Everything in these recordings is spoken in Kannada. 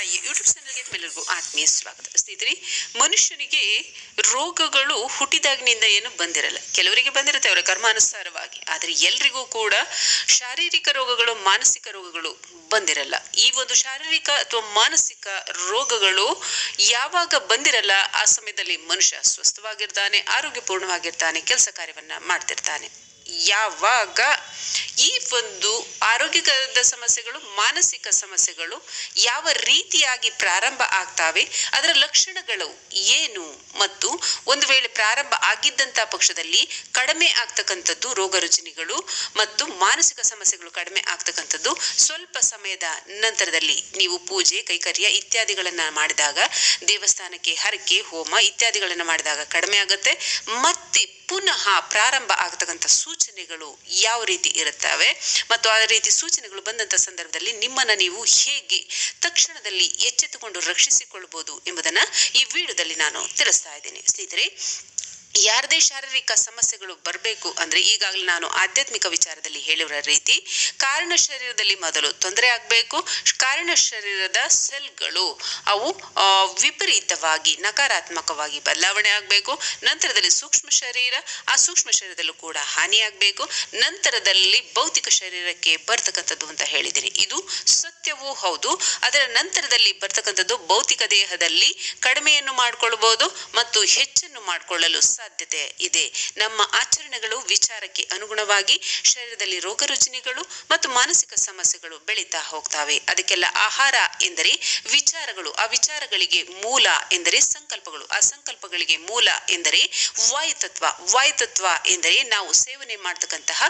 ತಾಯಿಯ ಯೂಟ್ಯೂಬ್ ಚಾನಲ್ಗೆ ಎಲ್ಲರಿಗೂ ಆತ್ಮೀಯ ಸ್ವಾಗತ. ಸ್ನೇಹಿತರೆ, ಮನುಷ್ಯನಿಗೆ ರೋಗಗಳು ಹುಟ್ಟಿದಾಗಿನಿಂದ ಏನು ಬಂದಿರಲ್ಲ. ಕೆಲವರಿಗೆ ಬಂದಿರುತ್ತೆ ಅವರ ಕರ್ಮಾನುಸಾರವಾಗಿ. ಆದರೆ ಎಲ್ರಿಗೂ ಕೂಡ ಶಾರೀರಿಕ ರೋಗಗಳು, ಮಾನಸಿಕ ರೋಗಗಳು ಬಂದಿರಲ್ಲ. ಈ ಒಂದು ಶಾರೀರಿಕ ಅಥವಾ ಮಾನಸಿಕ ರೋಗಗಳು ಯಾವಾಗ ಬಂದಿರಲ್ಲ, ಆ ಸಮಯದಲ್ಲಿ ಮನುಷ್ಯ ಸ್ವಸ್ಥವಾಗಿರ್ತಾನೆ ಆರೋಗ್ಯಪೂರ್ಣವಾಗಿರ್ತಾನೆ, ಕೆಲಸ ಕಾರ್ಯವನ್ನ ಮಾಡ್ತಿರ್ತಾನೆ. ಯಾವಾಗ ಈ ಒಂದು ಆರೋಗ್ಯಕರದ ಸಮಸ್ಯೆಗಳು, ಮಾನಸಿಕ ಸಮಸ್ಯೆಗಳು ಯಾವ ರೀತಿಯಾಗಿ ಪ್ರಾರಂಭ ಆಗ್ತಾವೆ, ಅದರ ಲಕ್ಷಣಗಳು ಏನು ಮತ್ತು ಒಂದು ವೇಳೆ ಪ್ರಾರಂಭ ಆಗಿದ್ದಂಥ ಪಕ್ಷದಲ್ಲಿ ಕಡಿಮೆ ಆಗ್ತಕ್ಕಂಥದ್ದು ರೋಗ ರುಜಿನಿಗಳು ಮತ್ತು ಮಾನಸಿಕ ಸಮಸ್ಯೆಗಳು ಕಡಿಮೆ ಆಗ್ತಕ್ಕಂಥದ್ದು, ಸ್ವಲ್ಪ ಸಮಯದ ನಂತರದಲ್ಲಿ ನೀವು ಪೂಜೆ, ಕೈಕರ್ಯ ಇತ್ಯಾದಿಗಳನ್ನು ಮಾಡಿದಾಗ ದೇವಸ್ಥಾನಕ್ಕೆ, ಹರಕೆ, ಹೋಮ ಇತ್ಯಾದಿಗಳನ್ನು ಮಾಡಿದಾಗ ಕಡಿಮೆ ಆಗುತ್ತೆ. ಮತ್ತೆ ಪುನಃ ಪ್ರಾರಂಭ ಆಗತಕ್ಕಂಥ ಸೂಚನೆಗಳು ಯಾವ ರೀತಿ ಇರುತ್ತವೆ? ಮತ್ತು ಆ ರೀತಿ ಸೂಚನೆಗಳು ಬಂದಂಥ ಸಂದರ್ಭದಲ್ಲಿ ನಿಮ್ಮನ್ನು ನೀವು ಹೇಗೆ ತಕ್ಷಣದಲ್ಲಿ ಎಚ್ಚೆತ್ತುಕೊಂಡು ರಕ್ಷಿಸಿಕೊಳ್ಬೋದು ಎಂಬುದನ್ನು ಈ ವಿಡಿಯೋದಲ್ಲಿ ನಾನು ತಿಳಿಸ್ತಾ ಇದ್ದೇನೆ. ಸ್ನೇಹಿತರೆ ಯಾರದೇ ಶಾರೀರಿಕ ಸಮಸ್ಯೆಗಳು ಬರಬೇಕು ಅಂದರೆ ಈಗಾಗಲೇ ನಾನು ಆಧ್ಯಾತ್ಮಿಕ ವಿಚಾರದಲ್ಲಿ ಹೇಳಿರೋ ರೀತಿ ಕಾರಣ ಶರೀರದಲ್ಲಿ ಮೊದಲು ತೊಂದರೆ ಆಗಬೇಕು. ಕಾರಣ ಶರೀರದ ಸೆಲ್ಗಳು ಅವು ವಿಪರೀತವಾಗಿ ನಕಾರಾತ್ಮಕವಾಗಿ ಬದಲಾವಣೆ ಆಗಬೇಕು. ನಂತರದಲ್ಲಿ ಸೂಕ್ಷ್ಮ ಶರೀರ, ಆ ಸೂಕ್ಷ್ಮ ಶರೀರದಲ್ಲೂ ಕೂಡ ಹಾನಿಯಾಗಬೇಕು ನಂತರದಲ್ಲಿ ಭೌತಿಕ ಶರೀರಕ್ಕೆ ಬರ್ತಕ್ಕಂಥದ್ದು ಅಂತ ಹೇಳಿದ್ದೀನಿ ಇದು ಸತ್ಯವೂ ಹೌದು. ಅದರ ನಂತರದಲ್ಲಿ ಬರ್ತಕ್ಕಂಥದ್ದು ಭೌತಿಕ ದೇಹದಲ್ಲಿ ಕಡಿಮೆಯನ್ನು ಮಾಡಿಕೊಳ್ಬೋದು ಮತ್ತು ಹೆಚ್ಚನ್ನು ಮಾಡಿಕೊಳ್ಳಲು ಸಾಧ್ಯತೆ ಇದೆ. ನಮ್ಮ ಆಚರಣೆಗಳು ವಿಚಾರಕ್ಕೆ ಅನುಗುಣವಾಗಿ ಶರೀರದಲ್ಲಿ ರೋಗ ರುಜಿನಿಗಳು ಮತ್ತು ಮಾನಸಿಕ ಸಮಸ್ಯೆಗಳು ಬೆಳೀತಾ ಹೋಗ್ತವೆ. ಅದಕ್ಕೆಲ್ಲ ಆಹಾರ ಎಂದರೆ ವಿಚಾರಗಳು ಆ ವಿಚಾರಗಳಿಗೆ ಮೂಲ ಎಂದರೆ ಸಂಕಲ್ಪಗಳು ಆ ಸಂಕಲ್ಪಗಳಿಗೆ ಮೂಲ ಎಂದರೆ ವಾಯುತತ್ವ. ವಾಯುತತ್ವ ಎಂದರೆ ನಾವು ಸೇವನೆ ಮಾಡ್ತಕ್ಕಂತಹ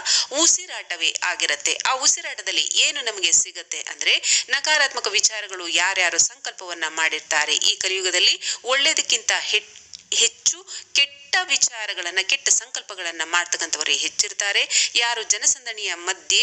ಉಸಿರಾಟವೇ ಆಗಿರುತ್ತೆ. ಆ ಉಸಿರಾಟದಲ್ಲಿ ಏನು ನಮಗೆ ಸಿಗುತ್ತೆ ಅಂದ್ರೆ ನಕಾರಾತ್ಮಕ ವಿಚಾರಗಳು ಯಾರ್ಯಾರು ಸಂಕಲ್ಪವನ್ನ ಮಾಡಿರ್ತಾರೆ. ಈ ಕಲಿಯುಗದಲ್ಲಿ ಒಳ್ಳೆಯದಕ್ಕಿಂತ ಹೆಚ್ಚು ಕೆಟ್ಟ ವಿಚಾರಗಳನ್ನ, ಕೆಟ್ಟ ಸಂಕಲ್ಪಗಳನ್ನು ಮಾಡ್ತಕ್ಕಂಥವರೇ ಹೆಚ್ಚಿರ್ತಾರೆ. ಯಾರು ಜನಸಂದಣಿಯ ಮಧ್ಯೆ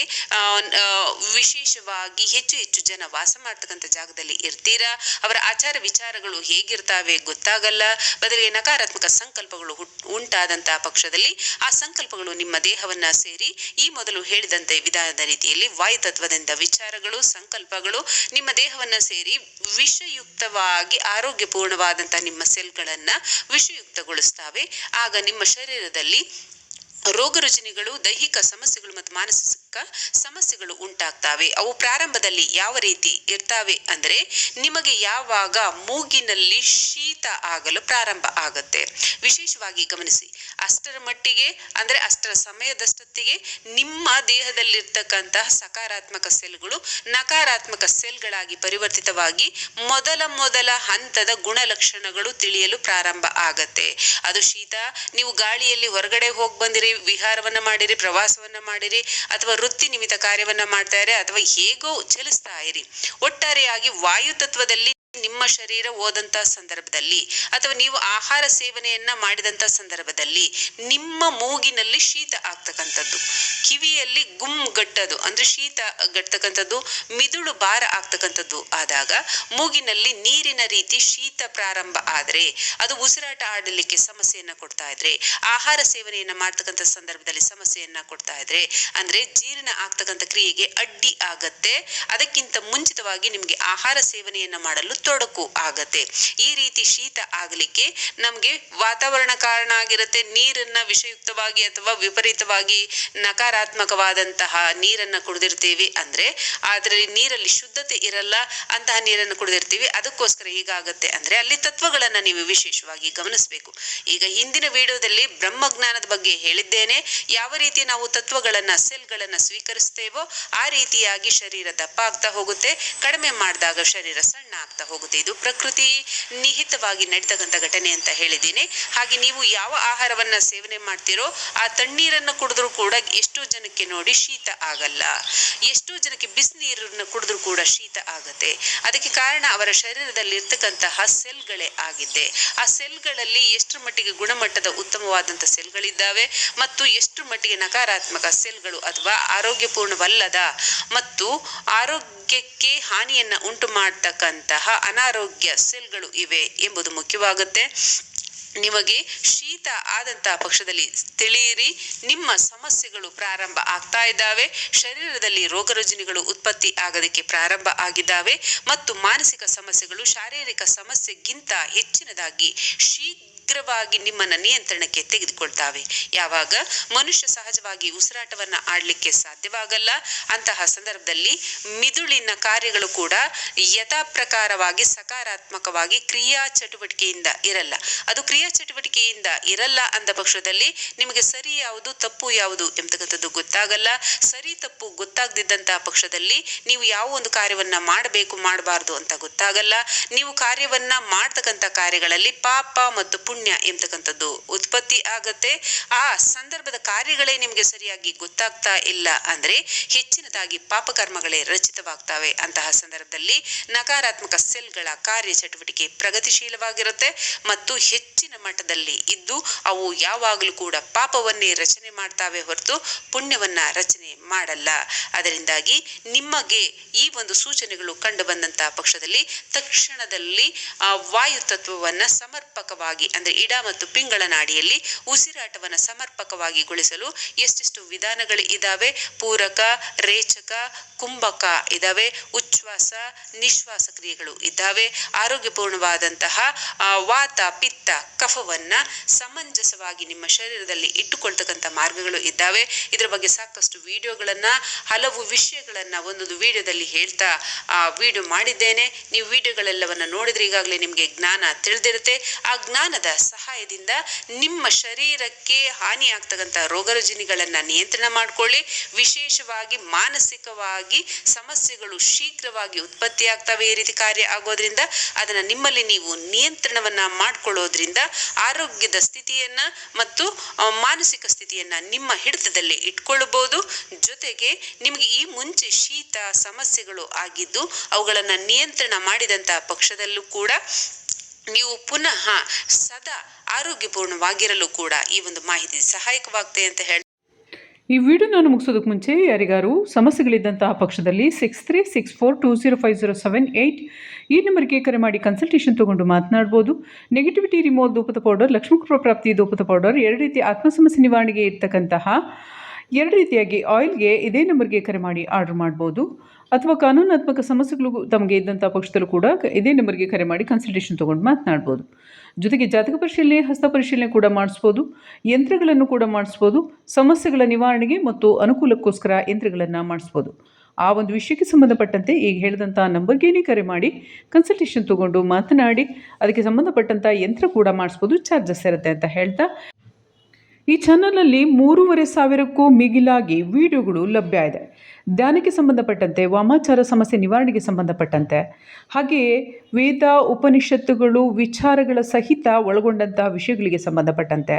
ವಿಶೇಷವಾಗಿ ಹೆಚ್ಚು ಹೆಚ್ಚು ಜನ ವಾಸ ಮಾಡ್ತಕ್ಕಂಥ ಜಾಗದಲ್ಲಿ ಇರ್ತೀರಾ. ಅವರ ಆಚಾರ ವಿಚಾರಗಳು ಹೇಗಿರ್ತಾವೆ ಗೊತ್ತಾಗಲ್ಲ. ಬದಲಿಗೆ ನಕಾರಾತ್ಮಕ ಸಂಕಲ್ಪಗಳು ಉಂಟಾದಂತಹ ಪಕ್ಷದಲ್ಲಿ ಆ ಸಂಕಲ್ಪಗಳು ನಿಮ್ಮ ದೇಹವನ್ನ ಸೇರಿ ಈ ಮೊದಲು ಹೇಳಿದಂತೆ ವಿಧಾನದ ರೀತಿಯಲ್ಲಿ ವಾಯುತತ್ವದಿಂದ ವಿಚಾರಗಳು, ಸಂಕಲ್ಪಗಳು ನಿಮ್ಮ ದೇಹವನ್ನ ಸೇರಿ ವಿಷಯುಕ್ತವಾಗಿ ಆರೋಗ್ಯಪೂರ್ಣವಾದಂತಹ ನಿಮ್ಮ ಸೆಲ್ಗಳನ್ನ ವಿಷಯುಕ್ತಗೊಳಿಸ್ತವೆ. ಆಗ ನಿಮ್ಮ ಶರೀರದಲ್ಲಿ ರೋಗ ರುಜಿನಿಗಳು ದೈಹಿಕ ಸಮಸ್ಯೆಗಳು ಮತ್ತು ಮಾನಸಿಕ ಸಮಸ್ಯೆಗಳು ಉಂಟಾಗ್ತವೆ. ಅವು ಪ್ರಾರಂಭದಲ್ಲಿ ಯಾವ ರೀತಿ ಇರ್ತಾವೆ ಅಂದರೆ ನಿಮಗೆ ಯಾವಾಗ ಮೂಗಿನಲ್ಲಿ ಶೀತ ಆಗಲು ಪ್ರಾರಂಭ ಆಗುತ್ತೆ. ವಿಶೇಷವಾಗಿ ಗಮನಿಸಿ, ಅಷ್ಟರ ಮಟ್ಟಿಗೆ ಅಂದರೆ ಅಷ್ಟರ ಸಮಯದಷ್ಟೊತ್ತಿಗೆ ನಿಮ್ಮ ದೇಹದಲ್ಲಿರ್ತಕ್ಕಂತಹ ಸಕಾರಾತ್ಮಕ ಸೆಲ್ಗಳು ನಕಾರಾತ್ಮಕ ಸೆಲ್ಗಳಾಗಿ ಪರಿವರ್ತಿತವಾಗಿ ಮೊದಲ ಮೊದಲ ಹಂತದ ಗುಣಲಕ್ಷಣಗಳು ತಿಳಿಯಲು ಪ್ರಾರಂಭ ಆಗತ್ತೆ. ಅದು ಶೀತ, ನೀವು ಗಾಳಿಯಲ್ಲಿ ಹೊರಗಡೆ ಹೋಗಿ ಬಂದಿರಿ, ವಿಹಾರವನ್ನ ಮಾಡಿರಿ, ಪ್ರವಾಸವನ್ನ ಮಾಡಿರಿ, ಅಥವಾ ವೃತ್ತಿ ನಿಮಿತ್ತ ಕಾರ್ಯವನ್ನ ಮಾಡ್ತಾ ಇರಿ ಅಥವಾ ಹೇಗೋ ಚಲಿಸ್ತಾ ಇರಿ. ಒಟ್ಟಾರೆಯಾಗಿ ವಾಯುತತ್ವದಲ್ಲಿ ನಿಮ್ಮ ಶರೀರ ಹೋದಂತ ಸಂದರ್ಭದಲ್ಲಿ ಅಥವಾ ನೀವು ಆಹಾರ ಸೇವನೆಯನ್ನ ಮಾಡಿದಂತ ಸಂದರ್ಭದಲ್ಲಿ ನಿಮ್ಮ ಮೂಗಿನಲ್ಲಿ ಶೀತ ಆಗ್ತಕ್ಕಂಥದ್ದು. ಕಿವಿಯಲ್ಲಿ ಗುಮ್ ಗಟ್ಟದು ಅಂದ್ರೆ ಶೀತ ಗಟ್ಟತಕ್ಕಂಥದ್ದು ಮಿದುಳು ಭಾರ ಆಗ್ತಕ್ಕಂಥದ್ದು ಆದಾಗ ಮೂಗಿನಲ್ಲಿ ನೀರಿನ ರೀತಿ ಶೀತ ಪ್ರಾರಂಭ ಆದರೆ ಅದು ಉಸಿರಾಟ ಆಡಲಿಕ್ಕೆ ಸಮಸ್ಯೆಯನ್ನ ಕೊಡ್ತಾ ಇದ್ರೆ, ಆಹಾರ ಸೇವನೆಯನ್ನ ಮಾಡ್ತಕ್ಕಂಥ ಸಂದರ್ಭದಲ್ಲಿ ಸಮಸ್ಯೆಯನ್ನ ಕೊಡ್ತಾ ಇದ್ರೆ, ಅಂದ್ರೆ ಜೀರ್ಣ ಆಗ್ತಕ್ಕಂಥ ಕ್ರಿಯೆಗೆ ಅಡ್ಡಿ ಆಗತ್ತೆ. ಅದಕ್ಕಿಂತ ಮುಂಚಿತವಾಗಿ ನಿಮಗೆ ಆಹಾರ ಸೇವನೆಯನ್ನ ಮಾಡಲು ತೊಡಕು ಆಗತ್ತೆ. ಈ ರೀತಿ ಶೀತ ಆಗಲಿಕ್ಕೆ ನಮಗೆ ವಾತಾವರಣ ಕಾರಣ ಆಗಿರುತ್ತೆ. ನೀರನ್ನ ವಿಷಯುಕ್ತವಾಗಿ ಅಥವಾ ವಿಪರೀತವಾಗಿ ನಕಾರಾತ್ಮಕವಾದಂತಹ ನೀರನ್ನ ಕುಡಿದಿರ್ತೀವಿ ಅಂದ್ರೆ ಅದರಲ್ಲಿ ನೀರಲ್ಲಿ ಶುದ್ಧತೆ ಇರಲ್ಲ ಅಂತಹ ನೀರನ್ನು ಕುಡಿದಿರ್ತೀವಿ. ಅದಕ್ಕೋಸ್ಕರ ಹೀಗಾಗತ್ತೆ ಅಂದ್ರೆ ಅಲ್ಲಿ ತತ್ವಗಳನ್ನು ನೀವು ವಿಶೇಷವಾಗಿ ಗಮನಿಸಬೇಕು. ಈಗ ಹಿಂದಿನ ವಿಡಿಯೋದಲ್ಲಿ ಬ್ರಹ್ಮಜ್ಞಾನದ ಬಗ್ಗೆ ಹೇಳಿದ್ದೇನೆ. ಯಾವ ರೀತಿ ನಾವು ತತ್ವಗಳನ್ನು, ಸೆಲ್ಗಳನ್ನು ಸ್ವೀಕರಿಸ್ತೇವೋ ಆ ರೀತಿಯಾಗಿ ಶರೀರ ದಪ್ಪ ಆಗ್ತಾ ಹೋಗುತ್ತೆ. ಕಡಿಮೆ ಮಾಡಿದಾಗ ಶರೀರ ಸಣ್ಣ ಆಗ್ತಾ ಹೋಗುತ್ತೆ. ಇದು ಪ್ರಕೃತಿ ನಿಹಿತವಾಗಿ ನಡೀತಕ್ಕಂಥ ಘಟನೆ ಅಂತ ಹೇಳಿದ್ದೀನಿ. ಹಾಗೆ ನೀವು ಯಾವ ಆಹಾರವನ್ನ ಸೇವನೆ ಮಾಡ್ತೀರೋ ಆ ತಣ್ಣೀರನ್ನು ಕುಡಿದ್ರೂ ಕೂಡ ಎಷ್ಟೋ ಜನಕ್ಕೆ ನೋಡಿ ಶೀತ ಆಗಲ್ಲ. ಎಷ್ಟೋ ಜನಕ್ಕೆ ಬಿಸಿನೀರನ್ನು ಕುಡಿದ್ರೂ ಕೂಡ ಶೀತ ಆಗುತ್ತೆ. ಅದಕ್ಕೆ ಕಾರಣ ಅವರ ಶರೀರದಲ್ಲಿ ಇರ್ತಕ್ಕಂತಹ ಸೆಲ್ಗಳೇ ಆಗಿದೆ ಆ ಸೆಲ್ಗಳಲ್ಲಿ ಎಷ್ಟರ ಮಟ್ಟಿಗೆ ಗುಣಮಟ್ಟದ ಉತ್ತಮವಾದಂಥ ಸೆಲ್ಗಳಿದ್ದಾವೆ ಮತ್ತು ಎಷ್ಟು ಮಟ್ಟಿಗೆ ನಕಾರಾತ್ಮಕ ಸೆಲ್ಗಳು ಅಥವಾ ಆರೋಗ್ಯಪೂರ್ಣವಲ್ಲದ ಮತ್ತು ಆರೋಗ್ಯಕ್ಕೆ ಹಾನಿಯನ್ನ ಉಂಟು ಮಾಡತಕ್ಕಂತಹ ಅನಾರೋಗ್ಯ ಸೆಲ್ಗಳು ಇವೆ ಎಂಬುದು ಮುಖ್ಯವಾಗುತ್ತೆ. ನಿಮಗೆ ಶೀತ ಆದಂತಹ ಪಕ್ಷದಲ್ಲಿ ತಿಳಿಯಿರಿ, ನಿಮ್ಮ ಸಮಸ್ಯೆಗಳು ಪ್ರಾರಂಭ ಆಗ್ತಾ ಇದ್ದಾವೆ, ಶರೀರದಲ್ಲಿ ರೋಗ ರುಜಿನಗಳು ಉತ್ಪತ್ತಿ ಆಗೋದಕ್ಕೆ ಪ್ರಾರಂಭ ಆಗಿದ್ದಾವೆ, ಮತ್ತು ಮಾನಸಿಕ ಸಮಸ್ಯೆಗಳು, ಶಾರೀರಿಕ ಸಮಸ್ಯೆಗಿಂತ ಹೆಚ್ಚಿನದಾಗಿ ಶೀಘ್ರವಾಗಿ ನಿಮ್ಮನ್ನ ನಿಯಂತ್ರಣಕ್ಕೆ ತೆಗೆದುಕೊಳ್ತಾವೆ. ಯಾವಾಗ? ಮನುಷ್ಯ ಸಹಜವಾಗಿ ಉಸಿರಾಟವನ್ನ ಆಡ್ಲಿಕ್ಕೆ ಸಾಧ್ಯವಾಗಲ್ಲ. ಅಂತಹ ಸಂದರ್ಭದಲ್ಲಿ ಮಿದುಳಿನ ಕಾರ್ಯಗಳು ಕೂಡ ಯಥಾಪ್ರಕಾರವಾಗಿ ಸಕಾರಾತ್ಮಕವಾಗಿ ಕ್ರಿಯಾ ಚಟುವಟಿಕೆಯಿಂದ ಇರಲ್ಲ. ಅದು ಕ್ರಿಯಾ ಚಟುವಟಿಕೆಯಿಂದ ಇರಲ್ಲ ಅಂದ ಪಕ್ಷದಲ್ಲಿ ನಿಮಗೆ ಸರಿ ಯಾವುದು, ತಪ್ಪು ಯಾವುದು ಎಂಬತಕ್ಕಂಥದ್ದು ಗೊತ್ತಾಗಲ್ಲ. ಸರಿ, ತಪ್ಪು ಗೊತ್ತಾಗದಿದ್ದಂತಹ ಪಕ್ಷದಲ್ಲಿ ನೀವು ಯಾವ ಒಂದು ಕಾರ್ಯವನ್ನ ಮಾಡಬೇಕು, ಮಾಡಬಾರ್ದು ಅಂತ ಗೊತ್ತಾಗಲ್ಲ. ನೀವು ಕಾರ್ಯವನ್ನ ಮಾಡ್ತಕ್ಕಂಥ ಕಾರ್ಯಗಳಲ್ಲಿ ಪಾಪ ಮತ್ತು ಪುಣ್ಯ ಎಂಬತಕ್ಕಂಥದ್ದು ಉತ್ಪತ್ತಿ ಆಗತ್ತೆ. ಆ ಸಂದರ್ಭದ ಕಾರ್ಯಗಳೇ ನಿಮಗೆ ಸರಿಯಾಗಿ ಗೊತ್ತಾಗ್ತಾ ಇಲ್ಲ ಅಂದ್ರೆ ಹೆಚ್ಚಿನದಾಗಿ ಪಾಪಕರ್ಮಗಳೇ ರಚಿತವಾಗ್ತವೆ. ಅಂತಹ ಸಂದರ್ಭದಲ್ಲಿ ನಕಾರಾತ್ಮಕ ಸೆಲ್ಗಳ ಕಾರ್ಯ ಚಟುವಟಿಕೆ ಪ್ರಗತಿಶೀಲವಾಗಿರುತ್ತೆ ಮತ್ತು ಹೆಚ್ಚಿನ ಮಟ್ಟದಲ್ಲಿ ಇದ್ದು ಅವು ಯಾವಾಗಲೂ ಕೂಡ ಪಾಪವನ್ನೇ ರಚನೆ ಮಾಡ್ತಾವೆ ಹೊರತು ಪುಣ್ಯವನ್ನ ರಚನೆ ಮಾಡಲ್ಲ. ಅದರಿಂದಾಗಿ ನಿಮಗೆ ಈ ಒಂದು ಸೂಚನೆಗಳು ಕಂಡು ಬಂದಂತಹ ಪಕ್ಷದಲ್ಲಿ ತಕ್ಷಣದಲ್ಲಿ ವಾಯು ತತ್ವವನ್ನ ಸಮರ್ಪಕವಾಗಿ ಅಂದ್ರೆ ಇಡ ಮತ್ತು ಪಿಂಗಳ ನಾಡಿಯಲ್ಲಿ ಉಸಿರಾಟವನ್ನ ಸಮರ್ಪಕವಾಗಿ ಗೊಳಿಸಲು ಎಷ್ಟೆಷ್ಟು ವಿಧಾನಗಳು ಇದಾವೆ? ಪೂರಕ, ರೇಚಕ, ಕುಂಭಕ ಇದಾವೆ. ಉಚ್ಛ್ವಾಸ, ನಿಶ್ವಾಸ ಕ್ರಿಯೆಗಳು ಇದ್ದಾವೆ ಆರೋಗ್ಯಪೂರ್ಣವಾದಂತಹ ವಾತ, ಪಿತ್ತ, ಕಫವನ್ನ ಸಮಂಜಸವಾಗಿ ನಿಮ್ಮ ಶರೀರದಲ್ಲಿ ಇಟ್ಟುಕೊಳ್ತಕ್ಕಂಥ ಮಾರ್ಗಗಳು ಇದ್ದಾವೆ ಇದರ ಬಗ್ಗೆ ಸಾಕಷ್ಟು ವಿಡಿಯೋಗಳನ್ನು, ಹಲವು ವಿಷಯಗಳನ್ನು ಒಂದೊಂದು ವಿಡಿಯೋದಲ್ಲಿ ಹೇಳ್ತಾ, ಆ, ವಿಡಿಯೋ ಮಾಡಿದ್ದೇನೆ. ನೀವು ವಿಡಿಯೋಗಳೆಲ್ಲವನ್ನ ನೋಡಿದ್ರೆ ಈಗಾಗಲೇ ನಿಮಗೆ ಜ್ಞಾನ ತಿಳಿದಿರುತ್ತೆ. ಆ ಜ್ಞಾನದ ಸಹಾಯದಿಂದ ನಿಮ್ಮ ಶರೀರಕ್ಕೆ ಹಾನಿಯಾಗ್ತಕ್ಕಂಥ ರೋಗರುಜಿನಿಗಳನ್ನು ನಿಯಂತ್ರಣ ಮಾಡ್ಕೊಳ್ಳಿ. ವಿಶೇಷವಾಗಿ ಮಾನಸಿಕವಾಗಿ ಸಮಸ್ಯೆಗಳು ಶೀಘ್ರವಾಗಿ ಉತ್ಪತ್ತಿಯಾಗ್ತವೆ ಈ ರೀತಿ ಕಾರ್ಯ ಆಗೋದ್ರಿಂದ ಅದನ್ನ ನಿಮ್ಮಲ್ಲಿ ನೀವು ನಿಯಂತ್ರಣವನ್ನ ಮಾಡಿಕೊಳ್ಳೋದ್ರಿಂದ ಆರೋಗ್ಯದ ಸ್ಥಿತಿಯನ್ನ ಮತ್ತು ಮಾನಸಿಕ ಸ್ಥಿತಿಯನ್ನ ನಿಮ್ಮ ಹಿಡಿತದಲ್ಲಿ ಇಟ್ಕೊಳ್ಳಬಹುದು ಜೊತೆಗೆ ನಿಮಗೆ ಈ ಮುಂಚೆ ಶೀತ, ಸಮಸ್ಯೆಗಳು ಆಗಿದ್ದು ಅವುಗಳನ್ನ ನಿಯಂತ್ರಣ ಮಾಡಿದಂಥ ಪಕ್ಷದಲ್ಲೂ ಕೂಡ ನೀವು ಪುನಃ ಸದಾ ಆರೋಗ್ಯಪೂರ್ಣವಾಗಿರಲು ಕೂಡ ಈ ಒಂದು ಮಾಹಿತಿ ಸಹಾಯಕವಾಗುತ್ತೆ ಅಂತ ಹೇಳಿ. ಈ ವಿಡಿಯೋ ನಾನು ಮುಗಿಸೋದಕ್ಕೆ ಮುಂಚೆ ಯಾರಿಗಾರು ಸಮಸ್ಯೆಗಳಿದ್ದಂತಹ ಪಕ್ಷದಲ್ಲಿ six three six four two zero five zero seven eight ಈ ನಂಬರ್ಗೆ ಕರೆ ಮಾಡಿ ಕನ್ಸಲ್ಟೇಷನ್ ತೊಗೊಂಡು ಮಾತನಾಡ್ಬೋದು. ನೆಗೆಟಿವಿಟಿ ರಿಮೋಲ್ ಧೂಪದ ಪೌಡರ್ ಲಕ್ಷ್ಮೀಕೃಪ ಪ್ರಾಪ್ತಿ ಧೂಪದ ಪೌಡರ್ ಎರಡು ರೀತಿ ಆತ್ಮ ಸಮಸ್ಯೆ ನಿವಾರಣೆಗೆ ಇರ್ತಕ್ಕಂತಹ ಎರಡು ರೀತಿಯಾಗಿ ಆಯಿಲ್ಗೆ ಇದೇ ನಂಬರ್ಗೆ ಕರೆ ಮಾಡಿ ಆರ್ಡರ್ ಮಾಡ್ಬೋದು. ಅಥವಾ ಕಾನೂನಾತ್ಮಕ ಸಮಸ್ಯೆಗಳು ತಮಗೆ ಇದ್ದಂಥ ಪಕ್ಷದಲ್ಲೂ ಕೂಡ ಇದೇ ನಂಬರ್ಗೆ ಕರೆ ಮಾಡಿ ಕನ್ಸಲ್ಟೇಷನ್ ತೊಗೊಂಡು ಮಾತನಾಡ್ಬೋದು. ಜೊತೆಗೆ ಜಾತಕ ಪರಿಶೀಲನೆ, ಹಸ್ತ ಪರಿಶೀಲನೆ ಕೂಡ ಮಾಡಿಸ್ಬೋದು. ಯಂತ್ರಗಳನ್ನು ಕೂಡ ಮಾಡಿಸ್ಬೋದು. ಸಮಸ್ಯೆಗಳ ನಿವಾರಣೆಗೆ ಮತ್ತು ಅನುಕೂಲಕ್ಕೋಸ್ಕರ ಯಂತ್ರಗಳನ್ನು ಮಾಡಿಸ್ಬೋದು. ಆ ಒಂದು ವಿಷಯಕ್ಕೆ ಸಂಬಂಧಪಟ್ಟಂತೆ ಈಗ ಹೇಳಿದಂಥ ನಂಬರ್ಗೇನೆ ಕರೆ ಮಾಡಿ ಕನ್ಸಲ್ಟೇಷನ್ ತೊಗೊಂಡು ಮಾತನಾಡಿ, ಅದಕ್ಕೆ ಸಂಬಂಧಪಟ್ಟಂಥ ಯಂತ್ರ ಕೂಡ ಮಾಡಿಸ್ಬೋದು. ಚಾರ್ಜಸ್ ಇರುತ್ತೆ ಅಂತ ಹೇಳ್ತಾ. ಈ ಚಾನಲಲ್ಲಿ ಮೂರುವರೆ ಸಾವಿರಕ್ಕೂ ಮಿಗಿಲಾಗಿ ವಿಡಿಯೋಗಳು ಲಭ್ಯ ಇದೆ. ಧ್ಯಾನಕ್ಕೆ ಸಂಬಂಧಪಟ್ಟಂತೆ, ವಾಮಾಚಾರ ಸಮಸ್ಯೆ ನಿವಾರಣೆಗೆ ಸಂಬಂಧಪಟ್ಟಂತೆ, ಹಾಗೆಯೇ ವೇದ, ಉಪನಿಷತ್ತುಗಳು, ವಿಚಾರಗಳ ಸಹಿತ ಒಳಗೊಂಡಂತಹ ವಿಷಯಗಳಿಗೆ ಸಂಬಂಧಪಟ್ಟಂತೆ.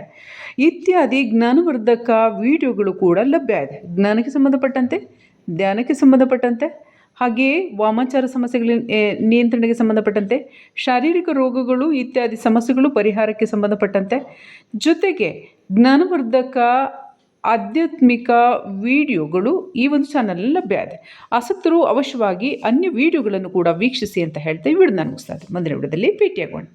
ಇತ್ಯಾದಿ ಜ್ಞಾನವರ್ಧಕ ವಿಡಿಯೋಗಳು ಕೂಡ ಲಭ್ಯ ಇದೆ. ಜ್ಞಾನಕ್ಕೆ ಸಂಬಂಧಪಟ್ಟಂತೆ, ಧ್ಯಾನಕ್ಕೆ ಸಂಬಂಧಪಟ್ಟಂತೆ, ಹಾಗೆಯೇ ವಾಮಾಚಾರ ಸಮಸ್ಯೆಗಳ ನಿಯಂತ್ರಣಕ್ಕೆ ಸಂಬಂಧಪಟ್ಟಂತೆ, ಶಾರೀರಿಕ ರೋಗಗಳು ಇತ್ಯಾದಿ ಸಮಸ್ಯೆಗಳು ಪರಿಹಾರಕ್ಕೆ ಸಂಬಂಧಪಟ್ಟಂತೆ. ಜೊತೆಗೆ ಜ್ಞಾನವರ್ಧಕ ಆಧ್ಯಾತ್ಮಿಕ ವಿಡಿಯೋಗಳು ಈ ಒಂದು ಚಾನಲ್ ಲಭ್ಯ ಇದೆ. ಆಸಕ್ತರು ಅವಶ್ಯವಾಗಿ ಅನ್ಯ ವಿಡಿಯೋಗಳನ್ನು ಕೂಡ ವೀಕ್ಷಿಸಿ ಅಂತ ಹೇಳ್ತಾ ಈ ವಿಡಿಯೋ ನಾನು ಮುಗಿಸ್ತಾ ಇದ್ದೀನಿ ಮುಂದಿನ ವಿಡಿಯೋದಲ್ಲಿ ಭೇಟಿಯಾಗೋಣ.